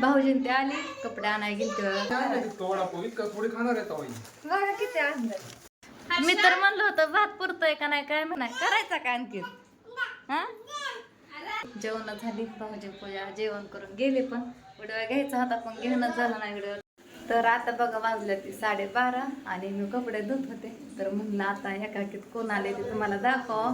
भाऊजीन ते आली कपडे आणाय गेलते थोडी खाणार तवाई बघा किती आणलं मी तर म्हणलं होतं भात पुरतोय का नाही काय म्हणाय करायचा का आणखी हा? जेवण झाली भाऊजी पूजा जेवण करून गेले पण. व्हिडिओ घ्यायचा होता पण घेणंच झालं नाही व्हिडिओ. तर आता बघा वाजल्या ती साडेबारा आणि मी कपडे धुत होते. तर म्हणलं आता एकाकीत कोण आले ते तुम्हाला दाखवा.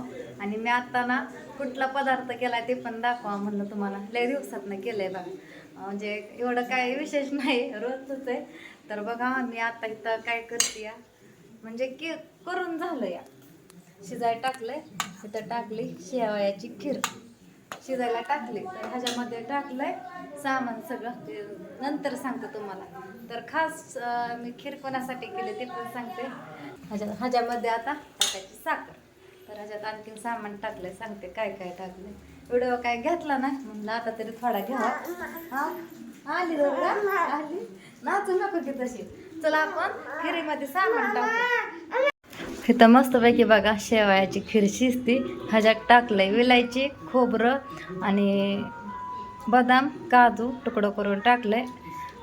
आणि मी आता ना कुठला पदार्थ केला ते पण दाखवा म्हणलं तुम्हाला. लय दिवसात ना केलंय बघा. म्हणजे एवढं काय विशेष नाही रोजच आहे. तर बघा मी आता इथं काय करते या? म्हणजे की करून झालं या. शिजाय टाकलंय. इथं टाकली शेवयाची खीर. शिजायला टाकली. तर ह्याच्यामध्ये टाकलंय सामान सगळं. ते नंतर सांगते तुम्हाला. तर खास मी खीर कोणासाठी केली ते पण सांगते. ह्याच्या ह्याच्यामध्ये आता टाकायची साखर. तर ह्याच्यात आणखीन सामान टाकलंय. सांगते काय काय टाकलंय. व्हिडिओ काय घेतला ना म्हणलं आता तरी थोडा घ्यावा हा. आली बरं आली. नाचू नको की तशी. चला आपण खिरीमध्ये सामान टाकू. इथं मस्तपैकी बघा शेवयाची खीर शिजती. ह्याच्यात टाकलंय विलायची खोबरं आणि बदाम काजू तुकडं करून टाकलंय.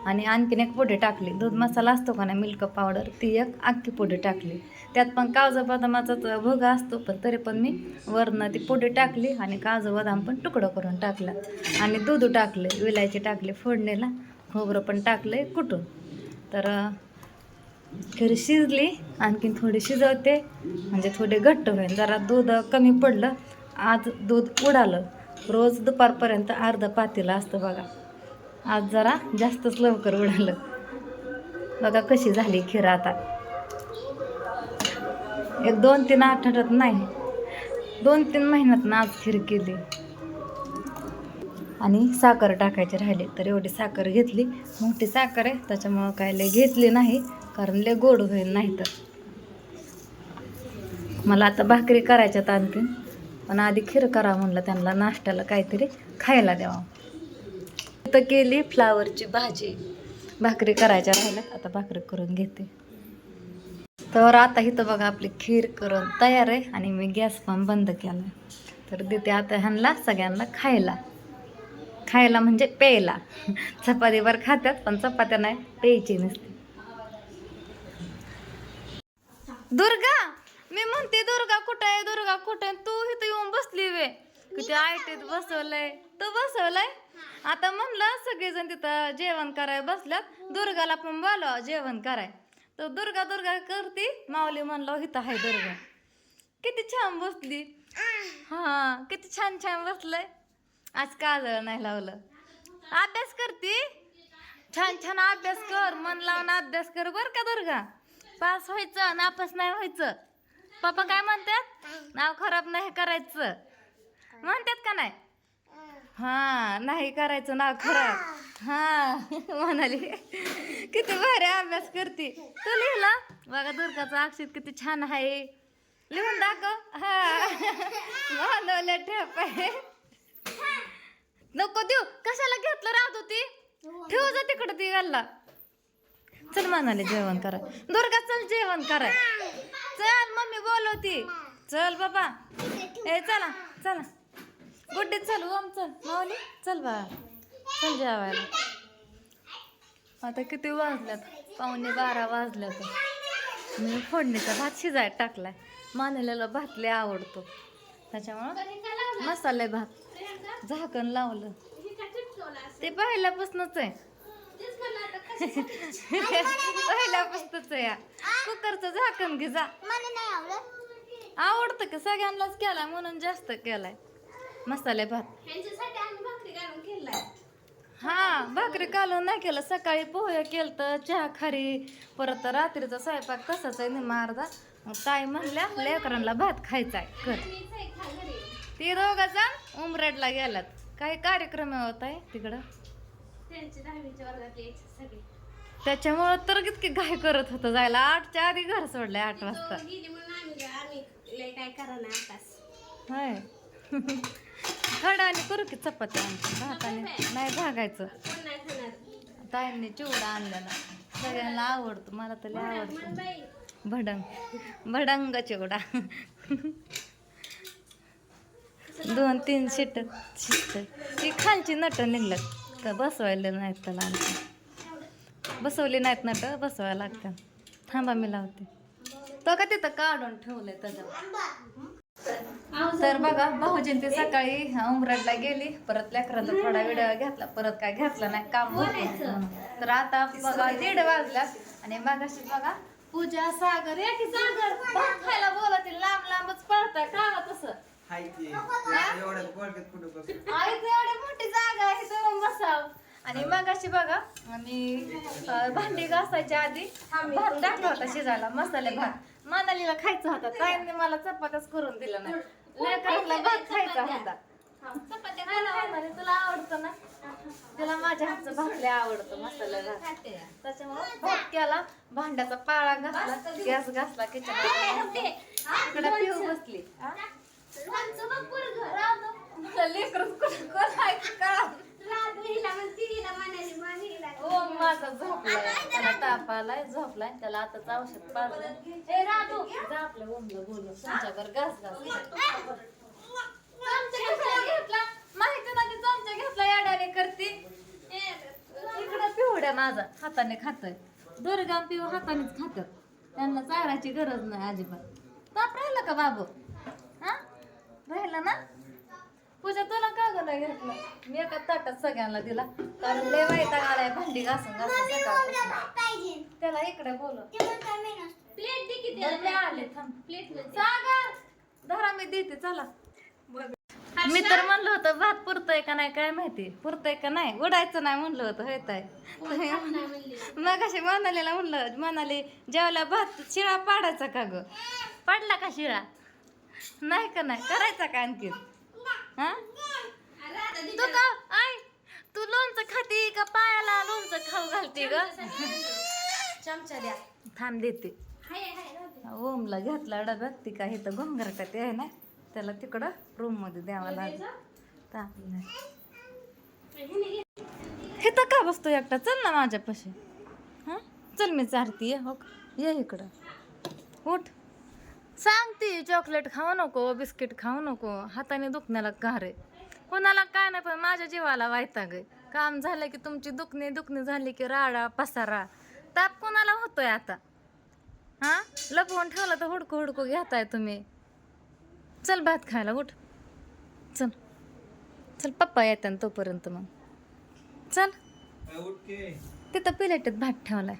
आणि आणखीन एक पुढे टाकली. दूध मसाला असतो का नाही मिल्क पावडर ती एक अख्खी पुढे टाकली. त्यात पण काजू बदामाचाच भोगा असतो पण तरी पण मी वरनं ती पुडी टाकली आणि काजू बदाम पण तुकडं करून टाकला. आणि दूध टाकले विलायची टाकली फोडणीला खोबरं पण टाकलंय कुटून तर खीर शिजली आणखीन थोडी शिजवते म्हणजे थोडे घट्ट होईल जरा दूध कमी पडलं आज दूध उडालं. रोज दुपारपर्यंत अर्ध पातेलं असतं बघा. आज जरा जास्तच लवकर उडालं. बघा कशी झाली खीर आता. एक दोन तीन आठवड्यात नाही. दोन तीन महिन्यात ना आज खीर केली. आणि साखर टाकायची राहिली तर एवढी साखर घेतली. मोठी साखर आहे त्याच्यामुळं काय लय घेतली नाही कारण लय गोड होईल नाही तर. मला आता भाकरी करायच्यात आणखीन पण आधी खीर करा म्हणलं त्यांना नाश्त्याला काहीतरी खायला द्यावं. तर केली फ्लावरची भाजी. भाकरी करायच्या राहिल्यात आता भाकरी करून घेते. तर आता इथं बघा आपली खीर करून तयार आहे आणि मी गॅस पण बंद केला तर देते आता ह्यांना सगळ्यांना खायला. खायला म्हणजे प्यायला. चपातीवर खात्यात पण चपात्या नाही प्यायची नसते. दुर्गा मी म्हणते दुर्गा कुठं आहे? दुर्गा कुठं आहे? तू इथं येऊन बसली वे. किती आयटीत बसवलंय. तू बसवलंय? आता म्हणलं सगळेजण तिथं जेवण कराय बसल्यात. दुर्गाला पण बोलवा जेवण कराय. तर दुर्गा दुर्गा करते. माऊली म्हणलं इथं आहे दुर्गा. किती छान बसली. हा किती छान छान बसलंय. आज काजळ नाही लावलं. अभ्यास करते? छान छान अभ्यास कर मन लावून अभ्यास कर बर का दुर्गा? पास व्हायचं नापास नाही व्हायचं. पप्पा काय म्हणतात? नाव खराब नाही करायचं. म्हणतात का नाही? हा नाही करायचं नाव खराब. हा म्हणाली. किती भारी अभ्यास करते. तू लिहिला बघा दुर्गाचं अक्षर किती छान आहे. लिहून दाखव. हा. बनवलं ठेप आहे. नको देऊ. कशाला घेतलं राहतो ती? ठेव जा तिकडं ती घालला चल म्हणाले जेवण करा. दुर्गा चल जेवण करा. चल मम्मी बोलवती. चल बाबा. ए चला चला. गुड्डे चल ओम चल. माऊली चल बा. चल जेवायला. आता किती वाजल्यात? पावणे बारा वाजल्यात. मी फोडणीचा भात शिजायला टाकलाय. मानलेला भात लय आवडतो. त्याच्यामुळं मसाले भात. झाकण लावलं. ते पहिल्यापासूनच आहे. पहिल्यापासूनच आहे या. कुकरचं झाकण घे जा. आवडतं का? सगळ्यांनाच केलाय म्हणून जास्त केलाय. मसाले भात. हा भाकरी कालून नाही केलं. सकाळी पोहे केलं तर चहा खारी. परत रात्रीचा स्वयंपाक तसाच आहे निम्मा अर्धा. मग ताई म्हणल्या लेकरांना भात खायचा आहे कर. ते दोघा जण उमरेडला गेल्यात. काही कार्यक्रम होत आहे तिकडं? त्याच्यामुळं तर कितकी घाई करत होतं जायला. आठच्या आधी घर सोडले आठ वाजता. होय खडा आणि करू की चपात्या आमची. नाही भागायचं. ताईंनी चिवडा आणलेला. सगळ्यांना आवडतो. मला तर आवडतो. भडंग. भडंग चिवडा. दोन तीन शिट शिट. ती खालची नट निघलं का बसवायला नाहीत त्याला आणखी. बसवली नाहीत नटं बसवायला लागतात. थांबा मी लावते. तो का तिथं काढून ठेवलंय त्याच्यावर? तर बघा भाऊजीन ते सकाळी उमराडला गेली परत लेकराचा थोडा व्हिडिओ घेतला परत काय घेतला नाही काम. तर आता बघा दीड वाजला आणि मागाशी बघा पूजा सागर या की सागर भात खायला बोलत लांब लांबच पळताय का तसं. हाय की एवढ्यात पोरक्यात कुठं बसू? आईचं एवढी मोठी जागा आहे इथं बसाव. आणि मग अशी बघा आणि भांडी घासायच्या आधी भात टाकला होता शिजायला मसाले भात. मनालीला खायचा होता ताईंनी मला चपात्याच करून दिला नाही. लेकराला भात खायचा होता. ना, तुला आवडतं ना? तुला माझ्या हातचं भाकले आवडतो आवडतं मसाले भात. त्याच्यामुळे भात केला भांड्याचा पाळा घासला गॅस घासला किचन इकडे पिऊ बसली. हा? लेकरच कुठं ओ माझा झोपलाय. त्याला ताप आलाय झोपलाय त्याला आताच औषध पाजलं. ए राधू जा आपल्या ओमला बोलू तुमच्यावर घास घास चमचा कशाला घेतला. माहिती ना ती चमचा घेतला याड्याने करते. इकडं पिवड्या माझा हाताने खातोय. दुर्गा पिऊ हातानेच खातात त्यांना चारायची गरज नाही अजिबात. ताप राहिला का बाबू? हा? राहिला ना? पूजा तुला का गं नाही घेतलं? मी एका ताटात सगळ्यांना दिला. कारण लय वाईट आलाय भांडी घासून घासून सकाळपासून. त्याला इकडे बोलव. बरं, मी आले थांब. सागर धरा मी देते चला. मी तर म्हणलं होतं भात पुरतोय का नाही काय माहिती? पुरतोय का नाही? उडायचं नाही म्हणलं होतं होत आहे मग अशी म्हणालीला म्हणलं? म्हणाली जेवला भात शिळा पाडायचा का ग? पाडला का शिळा? नाही का नाही? करायचा का आणखी हा? तू का? आय तू लोणचं खाती का पायाला लोणचं खाऊ घालते ग? चमचा द्या. थांब देते. ओमला घेतला डब्यात ती काय इथं घोंगरटात आहे ना त्याला तिकडं रूममध्ये द्यावा लागेल. तापलं इथं का बसतो एकटा? चल ना माझ्यापाशी. हा? चल मी चारती ये हो ये इकडं. उठ. सांगते चॉकलेट खाऊ नको बिस्किट खाऊ नको. हाताने दुखण्याला घारे. कोणाला काय नाही पण माझ्या जीवाला वायताग आहे. काम झालं की तुमची दुखणी दुखणी झाली की राडा पसारा. ताप कोणाला होतोय आता? हा? लपवून ठेवलं तर हुडकू हुडकू घेताय तुम्ही. चल भात खायला उठ. चल. चल पप्पा येतात तोपर्यंत मग. चल. तिथं प्लेटीत भात ठेवलाय.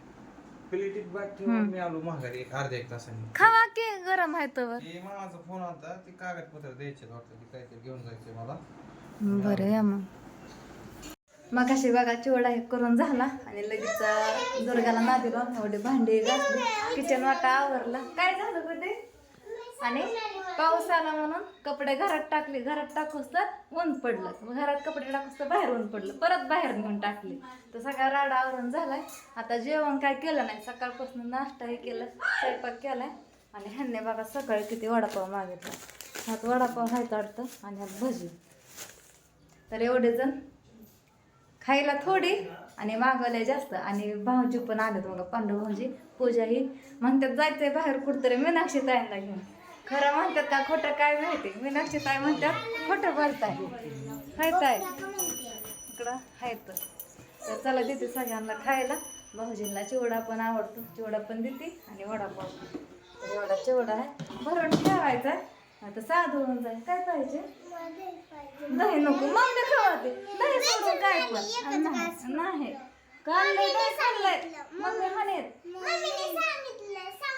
प्लेटीत बाट ठेवून मी आलो माघारी एक अर्ध्या एक तासाने. खावा की गरम आहे तर? हे मामाचा फोन आलता ते कागदपत्र द्यायचे वाटतं ते काहीतरी घेऊन जायचे मला. बरं या मग. मग अशी बघा चिवडा हे करून झाला आणि लगेच अं, दुर्गाला नादी लावून एवढी भांडी घातली किचन वाटा आवरला. काय झालं ते? आणि? पाऊस आला म्हणून कपडे घरात टाकले. घरात टाकूस तर ऊन पडलं. मग घरात कपडे टाकूस तर बाहेर ऊन पडलं. परत बाहेर नेऊन टाकले. तर सगळा राडा आवरून झालाय. आता जेवण काय केलं नाही. सकाळपासून नाश्ताही केलं स्वयंपाक केलाय आणि ह्यांनी बघा सकाळी किती वडापाव मागितला. ह्यात वडापाव हायत वाटतं आणि ह्यात भजी. तर एवढे जण खायला थोडी आणि मागवल्या जास्त. आणि भाऊजी पण आलेत बघा पांडू भाऊजी. पूजा ही म्हणतात जायचंय बाहेर कुठतरी मीनाक्षी ताईंना घेऊन. खरं म्हणतात का खोटं काय माहिती? मीनाक्षी ताई म्हणतात खोटं बोलताय. हाय ताय इकडं हायत तर. चला देते सगळ्यांना खायला. भाऊजींना चिवडा पण आवडतो. चिवडा पण देते आणि वडापाव. एवढा चिवडा आहे. भरून ठेवायचा. आता साधू होऊन जाईल. काय पाहिजे? दही नको. मम्मी खावाते. दही सोडून काय पण. नाही, नाही. काढलंय दही खाल्लंय मम्मी म्हणेत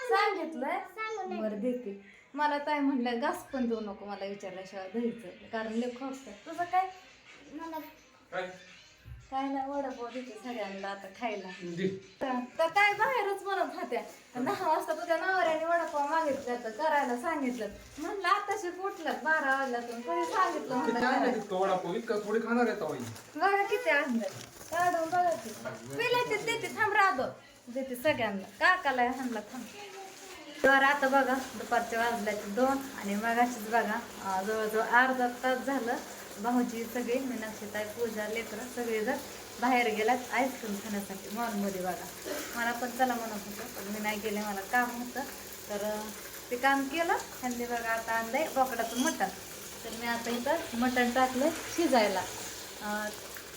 सांगितलंय. बरं देते. मला काय म्हणलं घास पण देऊ नको मला विचारल्याशिवाय दहीचं कारण लय खोकतं तुझं काय? काय? काय नाही वडापाव देते सगळ्यांना आता खायला. तर काय बाहेरच म्हणत होत्या. दहा वाजता तुझ्या नवऱ्याने वडापाव मागितलं तर करायला सांगितलं. म्हणलं आताशी कुठलं बारा वाजल्यातून कधी सांगितलं म्हणलं वडापाव? इतका थोडी खाणार बघा किती आणलं. काढून बघा की. पिले देते थांब राहतो. देते सगळ्यांना. काकाला हाणला थांब. तर आता बघा दुपारच्या वाजल्याचे दोन आणि मग अशीच बघा जवळजवळ अर्धा तास झालं. भाऊजी सगळे मीनाक्षीताई पूजा लेकरं सगळेजण बाहेर गेल्यात आईस्क्रीम खाण्यासाठी मॉलमध्ये बघा. मला पण चला म्हणत होतं पण मी नाही गेले मला काम होतं. तर ते काम केलं त्यांनी बघा आता आणलंय बोकडाचं मटण. तर मी आता इथं मटण टाकलं शिजायला.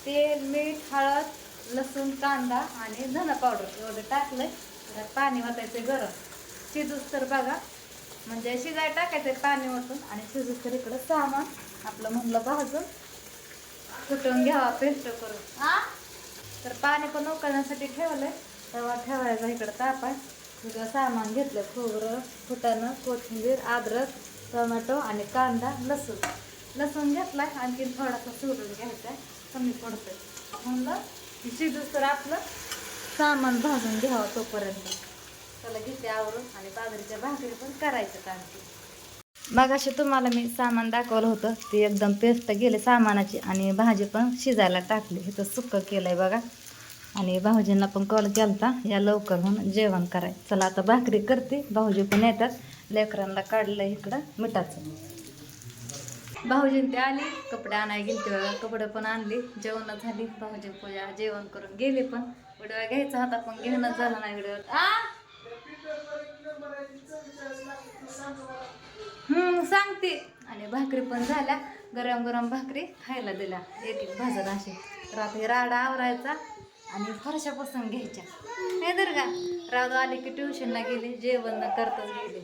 तेल मीठ हळद लसूण कांदा आणि धना पावडर एवढं टाकलंय. त्यात पाणी वाटायचं गरम. शिजूस तर बघा. म्हणजे शिजाय टाकायचं पाणी ओतून आणि शिजूस तर इकडं सामान आपलं म्हणलं भाजून कुटून घ्यावा पेस्ट करून. हा? तर पाणी पण उकळण्यासाठी ठेवलंय. तवा ठेवायचा इकडं तापाय सगळं सामान घेतलं खोबरं फुटाणं कोथिंबीर अद्रक टोमॅटो आणि कांदा लसूण. लसूण घेतलाय आणखी थोडासा सोडून घ्यायचा कमी पडतोय. म्हणलं शिजूस तर आपलं सामान भाजून घ्यावं तोपर्यंत. त्याला घेते आवरून आणि बाजरीच्या भाकरी पण करायचं काम मग असे तुम्हाला मी सामान दाखवलं होतं ते एकदम पेस्ट गेले सामानाची आणि भाजी पण शिजायला टाकली. हे तर सुक्क केलंय बघा. आणि भाऊजींना पण कॉल केलता या लवकर होऊन जेवण कराय. चला आता भाकरी करते. भाऊजी पण येतात. लेकरांना काढलं इकडं मिठाचं. भाऊजीन ते आली. कपडे आणाय गेलते बघा. कपडे पण आणले. जेवण झाली. भाऊजी पूजा जेवण करून गेले पण. व्हिडिओ घ्यायचा होता पण घेणं झालं नाही. व्हिडिओ आ! हम्म सांगते. आणि भाकरी पण झाल्या. गरम गरम भाकरी खायला दिल्या. एक एक भाजन अशी. तर आता हे राडा आवरायचा आणि फरशा घ्यायच्या. नाही तर का? राधू आले की ट्युशनला गेले जेवण न करताच गेले.